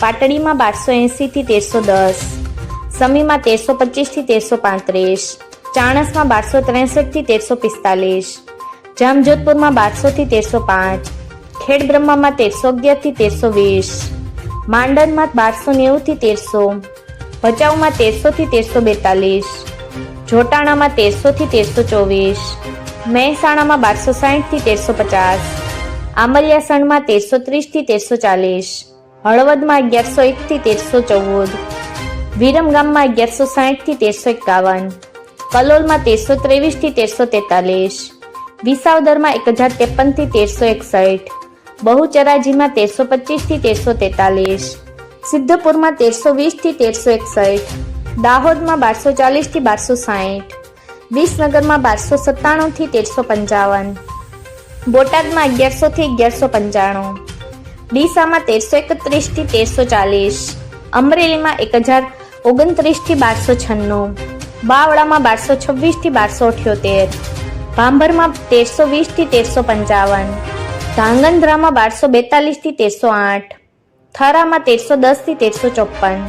પાટડીમાં બારસો એંસીથી તેરસો દસ, સમીમાં તેરસો પચીસથી તેરસો પાંત્રીસ, ચાણસમાં બારસો ત્રેસઠથી તેરસો પિસ્તાલીસ, જામજોધપુરમાં બારસોથી તેરસો પાંચ, ખેડબ્રહ્મામાં તેરસો અગિયારથી તેરસો વીસ, માંડનમાં બારસો નેવુંથી તેરસો, ભચાઉમાં તેરસોથી તેરસો બેતાલીસ, જોટાણામાં તેરસોથી તેરસો ચોવીસ, મહેસાણામાં બારસો સાહીઠથી તેરસો પચાસ આંબલિયાસણમાં તેરસો ત્રીસથી તેરસો ચાલીસ હળવદમાં અગિયારસો એકથી તેરસો ચૌદ. વિરમગામમાં અગિયારસો સાહીઠથી તેરસો એકાવન. કલોલમાં તેરસો ત્રેવીસથી તેરસો તેતાલીસ. વિસાવદરમાં એક હજાર ત્રેપનથી તેરસો એકસઠ. બહુચરાજીમાં તેરસો પચીસથી તેરસો તેતાલીસ. સિદ્ધપુરમાં તેરસો વીસથી તેરસો એકસઠ. દાહોદમાં બારસો ચાલીસથી બારસો સાહીઠ. વિસનગરમાં બારસો સત્તાણુંથી તેરસો પંચાવન. બોટાદમાં અગિયારસોથી અગિયારસો પંચાણું. ડીસામાં તેરસો એકત્રીસથી તેરસો ચાલીસ, અમરેલીમાં એક હજાર ઓગણત્રીસથી બારસો છન્નું, બાવળામાં બારસો છવ્વીસથી બારસો અઠ્યોતેર, ભાંભરમાં તેરસો વીસથી તેરસો પંચાવન, ધાંગધ્રામાં બારસો બેતાલીસથી તેરસો આઠ, થરામાં તેરસો દસથી તેરસો ચોપન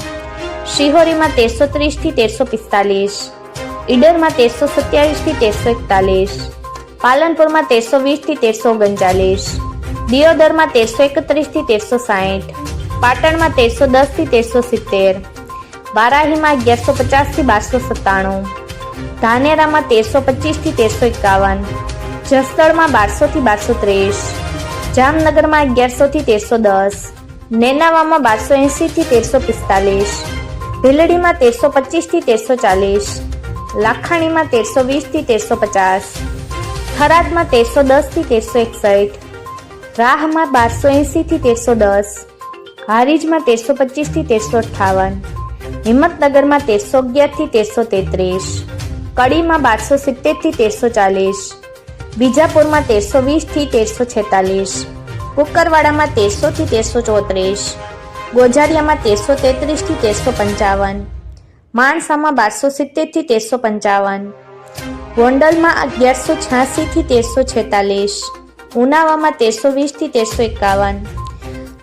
શિહોરીમાં તેરસો ત્રીસથી તેરસો પિસ્તાલીસ, ઈડરમાં તેરસો સત્યાવીસથી તેરસો એકતાલીસ, પાલનપુરમાં તેરસો વીસથી તેરસો ઓગણચાલીસ દિયોદરમાં તેરસો એકત્રીસથી તેરસો સાહીઠ. પાટણમાં તેરસો દસથી તેરસો સિત્તેર. વારાહીમાં અગિયારસો પચાસથી બારસો સત્તાણું. ધાનેરામાં તેરસો પચીસથી તેરસો એકાવન. જસદળમાં બારસોથી બારસો ત્રીસ. જામનગરમાં અગિયારસોથી તેરસો દસ. નેનાવામાં બારસો એંસીથી તેરસો પિસ્તાલીસ. ભીલડીમાં તેરસો પચીસથી તેરસો ચાલીસ. લાખાણીમાં તેરસો વીસથી તેરસો પચાસ. થરાદમાં તેરસો દસથી તેરસો એકસઠ. રાહમાં બારસો એંસીથી તેરસો દસ, હારીજમાં તેરસો પચીસથી તેરસો અઠ્ઠાવન, હિંમતનગરમાં તેરસો અગિયારથી તેરસો તેત્રીસ, કડીમાં બારસો સિત્તેરથી તેરસો ચાલીસ, બીજાપુરમાં તેરસો વીસથી તેરસો છેતાલીસ, કુકરવાડામાં તેરસોથી તેરસો ચોત્રીસ ગોઝારિયામાં તેરસો તેત્રીસથી તેરસો પંચાવન, માણસામાં બારસો સિત્તેરથી તેરસો પંચાવન, ગોંડલમાં અગિયારસો છ્યાસીથી તેરસો છેતાલીસ ઉનાવામાં તેરસો વીસથી તેરસો એકાવન.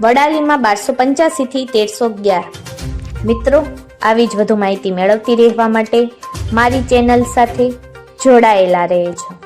વડાલીમાં બારસો પંચ્યાસીથી તેરસો અગિયાર. મિત્રો, આવી જ વધુ માહિતી મેળવતી રહેવા માટે મારી ચેનલ સાથે જોડાયેલા રહેજો.